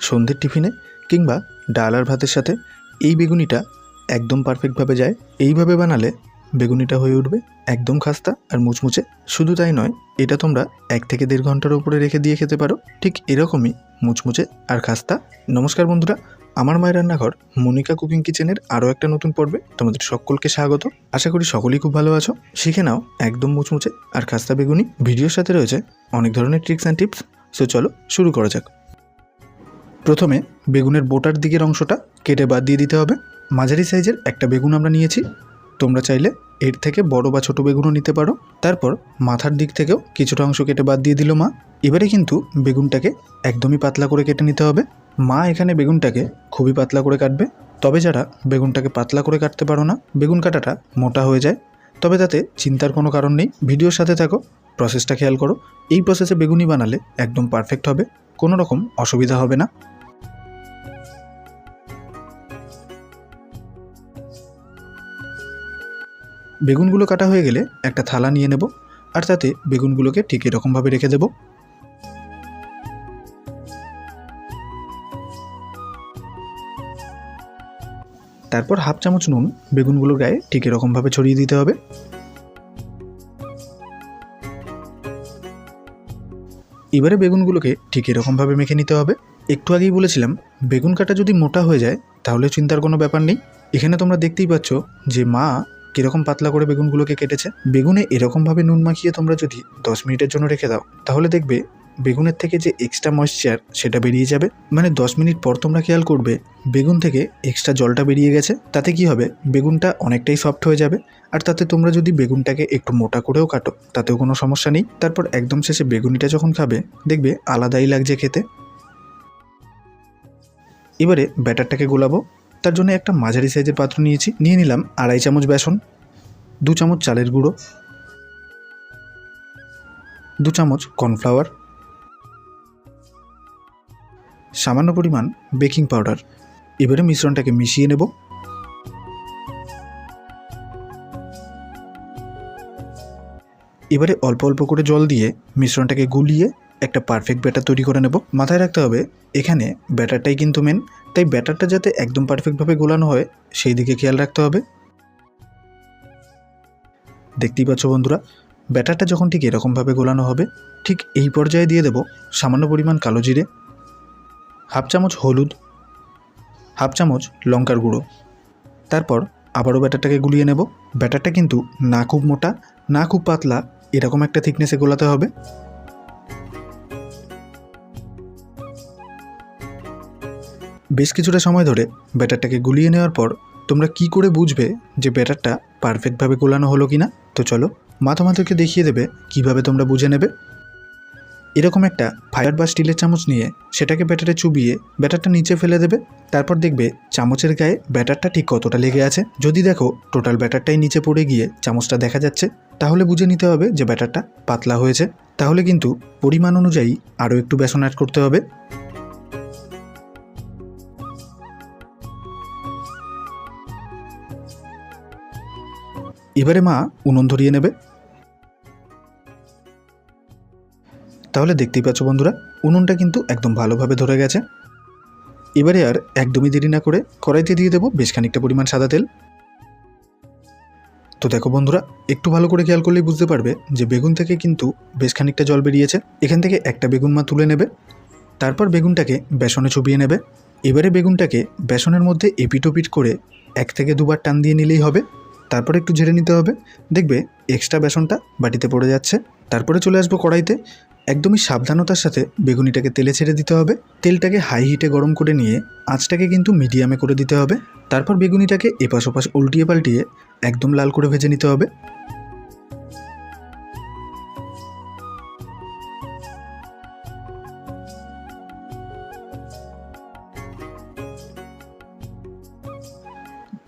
সন্ধ্যের টিফিনে কিংবা ডাল আর ভাতের সাথে এই বেগুনিটা একদম পারফেক্টভাবে যায়। এইভাবে বানালে বেগুনিটা হয়ে উঠবে একদম খাস্তা আর মুচমুচে। শুধু তাই নয়, এটা তোমরা এক থেকে দেড় ঘণ্টার উপরে রেখে দিয়ে খেতে পারো। ঠিক এরকমই মুচমুচে আর খাস্তা। নমস্কার বন্ধুরা, আমার মায়ের রান্নাঘর মনিকা কুকিং কিচেনের আরও একটা নতুন পর্বে তোমাদের সকলকে স্বাগত। আশা করি সকলেই খুব ভালো আছো। শিখে নাও একদম মুচমুচে আর খাস্তা বেগুনি। ভিডিওর সাথে রয়েছে অনেক ধরনের ট্রিক্স অ্যান্ড টিপস। সো চলো শুরু করা যাক। প্রথমে বেগুনের বোটার দিকের অংশটা কেটে বাদ দিয়ে দিতে হবে। মাঝারি সাইজের একটা বেগুন আমরা নিয়েছি। তোমরা চাইলে এর থেকে বড় বা ছোট বেগুনও নিতে পারো। তারপর মাথার দিক থেকেও কিছুটা অংশ কেটে বাদ দিয়ে দিল মা। এবারে কিন্তু বেগুনটাকে একদমই পাতলা করে কেটে নিতে হবে। মা এখানে বেগুনটাকে খুবই পাতলা করে কাটবে। তবে যারা বেগুনটাকে পাতলা করে কাটতে পারো না, বেগুন কাটাটা মোটা হয়ে যায়। তবে তাতে চিন্তার কোনো কারণ নেই। ভিডিওর সাথে থাকো প্রসেসটা খেয়াল করো। এই প্রসেসে বেগুনি বানালে একদম পারফেক্ট হবে। কোনো রকম অসুবিধা হবে না। বেগুনগুলো কাটা হয়ে গেলে একটা থালা নিয়ে নেব আর তাতে বেগুনগুলোকে ঠিক এরকমভাবে রেখে দেব। তারপর হাফ চামচ নুন বেগুনগুলোর গায়ে ঠিক এরকমভাবে ছড়িয়ে দিতে হবে। এবারে বেগুনগুলোকে ঠিক এরকমভাবে মেখে নিতে হবে। একটু আগেই বলেছিলাম, বেগুন কাটা যদি মোটা হয়ে যায়, তাহলে চিন্তার কোনো ব্যাপার নেই। এখানে তোমরা দেখতেই পাচ্ছ যে মা কীরকম পাতলা করে বেগুনগুলোকে কেটেছে? বেগুনে এরকমভাবে নুন মাখিয়ে তোমরা যদি দশ মিনিটের জন্য রেখে দাও, তাহলে দেখবে বেগুনের থেকে যে এক্সট্রা ময়েশ্চার সেটা বেরিয়ে যাবে। মানে দশ মিনিট পর তোমরা খেয়াল করবে, বেগুন থেকে এক্সট্রা জলটা বেরিয়ে গেছে। তাতে কি হবে? বেগুনটা অনেকটাই সফট হয়ে যাবে। আর তাতে তোমরা যদি বেগুনটাকে একটু মোটা করেও কাটো, তাতেও কোনো সমস্যা নেই। তারপর একদম শেষে বেগুনিটা যখন খাবে, দেখবে আলাদাই লাগছে খেতে। এবারে ব্যাটারটাকে গোলাবো। তার জন্য একটা মাঝারি সাইজের পাত্র নিয়েছি। নিয়ে নিলাম আড়াই চামচ বেসন, দু চামচ চালের গুঁড়ো, দু চামচ কর্নফ্লাওয়ার, সামান্য পরিমাণ বেকিং পাউডার। এবারে মিশ্রণটাকে মিশিয়ে নেব। এবারে অল্প অল্প করে জল দিয়ে মিশ্রণটাকে গুলিয়ে একটা পারফেক্ট ব্যাটার তৈরি করে নেব। মাথায় রাখতে হবে, এখানে ব্যাটারটাই কিন্তু মেন তাই ব্যাটারটা যাতে একদম পারফেক্টভাবে গোলানো হয়, সেই দিকে খেয়াল রাখতে হবে। দেখতেই পাচ্ছ বন্ধুরা, ব্যাটারটা যখন ঠিক এরকমভাবে গোলানো হবে, ঠিক এই পর্যায়ে দিয়ে দেব সামান্য পরিমাণ কালো জিরে, হাফ চামচ হলুদ, হাফ চামচ লঙ্কার গুঁড়ো। তারপর আবারও ব্যাটারটাকে গুলিয়ে নেব। ব্যাটারটা কিন্তু না খুব মোটা, না খুব পাতলা, এরকম একটা থিকনেসে গোলাতে হবে। বেশ কিছুটা সময় ধরে ব্যাটারটাকে গুলিয়ে নেওয়ার পর তোমরা কি করে বুঝবে যে ব্যাটারটা পারফেক্টভাবে গোলানো হলো কি না তো চলো মা তোমাদেরকে দেখিয়ে দেবে কীভাবে তোমরা বুঝে নেবে। এরকম একটা ফায়ার বা স্টিলের চামচ নিয়ে সেটাকে ব্যাটারে চুবিয়ে ব্যাটারটা নিচে ফেলে দেবে। তারপর দেখবে চামচের গায়ে ব্যাটারটা ঠিক কতটা লেগে আছে। যদি দেখো টোটাল ব্যাটারটাই নিচে পড়ে গিয়ে চামচটা দেখা যাচ্ছে, তাহলে বুঝে নিতে হবে যে ব্যাটারটা পাতলা হয়েছে। তাহলে কিন্তু পরিমাণ অনুযায়ী আরও একটু বেসন অ্যাড করতে হবে। এবারে মা উনুন ধরিয়ে নেবে। তাহলে দেখতেই পাচ্ছ বন্ধুরা, উনুনটা কিন্তু একদম ভালোভাবে ধরে গেছে। এবারে আর একদমই দেরি না করে কড়াইতে দিয়ে দেবো বেশ খানিকটা পরিমাণ সাদা তেল। তো দেখো বন্ধুরা, একটু ভালো করে খেয়াল করলেই বুঝতে পারবে যে বেগুন থেকে কিন্তু বেশ খানিকটা জল বেরিয়েছে। এখান থেকে একটা বেগুন মা তুলে নেবে, তারপর বেগুনটাকে বেসনে চুবিয়ে নেবে। এবারে বেগুনটাকে বেসনের মধ্যে এপিটোপিট করে এক থেকে দুবার টান দিয়ে নিলেই হবে। তারপর একটু ঝেড়ে নিতে হবে। দেখবে এক্সট্রা বেসনটা বাটিতে পড়ে যাচ্ছে। তারপরে চলে আসব কড়াইতে। একদমই সাবধানতার সাথে বেগুনিটাকে তেলে ছেড়ে দিতে হবে। তেলটাকে হাই হিটে গরম করে নিয়ে আঁচটাকে কিন্তু মিডিয়ামে করে দিতে হবে। তারপর বেগুনিটাকে এপাশ ওপাশ উল্টিয়ে পাল্টিয়ে একদম লাল করে ভেজে নিতে হবে।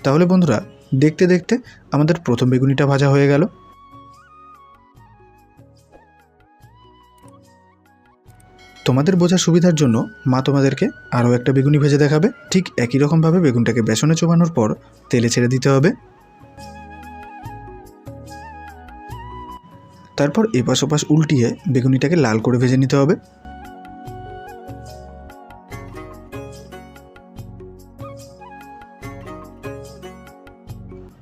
তাহলে বন্ধুরা দেখতে দেখতে আমাদের প্রথম বেগুনিটা ভাজা হয়ে গেল। তোমাদের বোঝার সুবিধার জন্য মা তোমাদেরকে আরও একটা বেগুনি ভেজে দেখাবে। ঠিক একই রকমভাবে বেগুনটাকে বেসনে চোবানোর পর তেলে ছেড়ে দিতে হবে। তারপর এপাশ ওপাশ উল্টিয়ে বেগুনিটাকে লাল করে ভেজে নিতে হবে।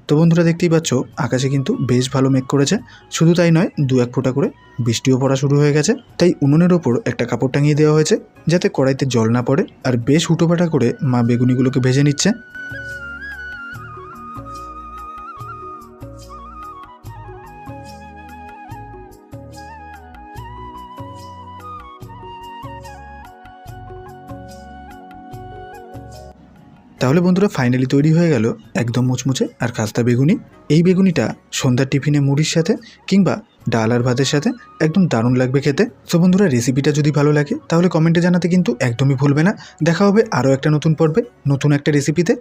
তো বন্ধুরা দেখতেই পাচ্ছ, আকাশে কিন্তু বেশ ভালো মেঘ করেছে। শুধু তাই নয়, দু এক ফোঁটা করে বৃষ্টিও পড়া শুরু হয়ে গেছে। তাই উনুনের ওপর একটা কাপড় টাঙিয়ে দেওয়া হয়েছে, যাতে কড়াইতে জল না পড়ে, আর বেশ হুটোপাটা করে মা বেগুনিগুলোকে ভেজে নিচ্ছে। তাহলে বন্ধুরা ফাইনালি তৈরি হয়ে গেল একদম মুচমুচে আর খাস্তা বেগুনি। এই বেগুনিটা সন্ধ্যার টিফিনে মুড়ির সাথে কিংবা ডাল আর ভাতের সাথে একদম দারুণ লাগবে খেতে। সো বন্ধুরা রেসিপিটা যদি ভালো লাগে, তাহলে কমেন্টে জানাতে কিন্তু একদমই ভুলবে না। দেখা হবে আরও একটা নতুন পর্বে, নতুন একটা রেসিপিতে